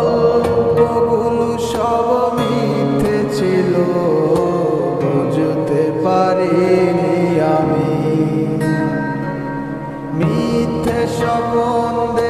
গল্পগুলো সব মিথ্যে ছিল বুঝতে পারিনি আমি। মিথ্যে সম্বন্ধে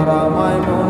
what am I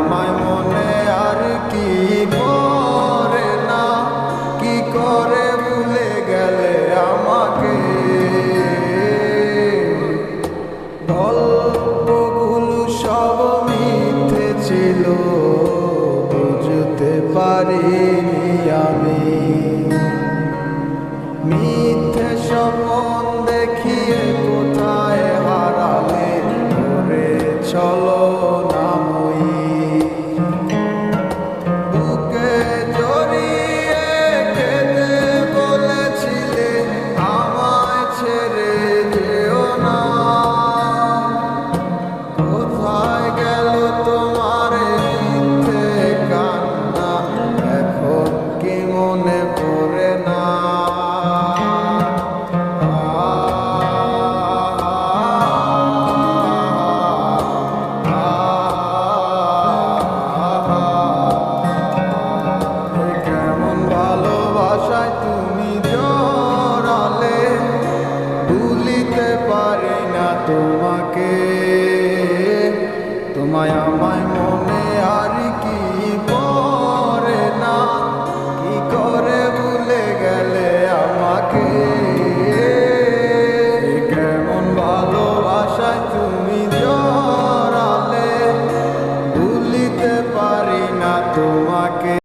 প্রেমে আমি মিথ্যে শপথ তোমাকে তোমায়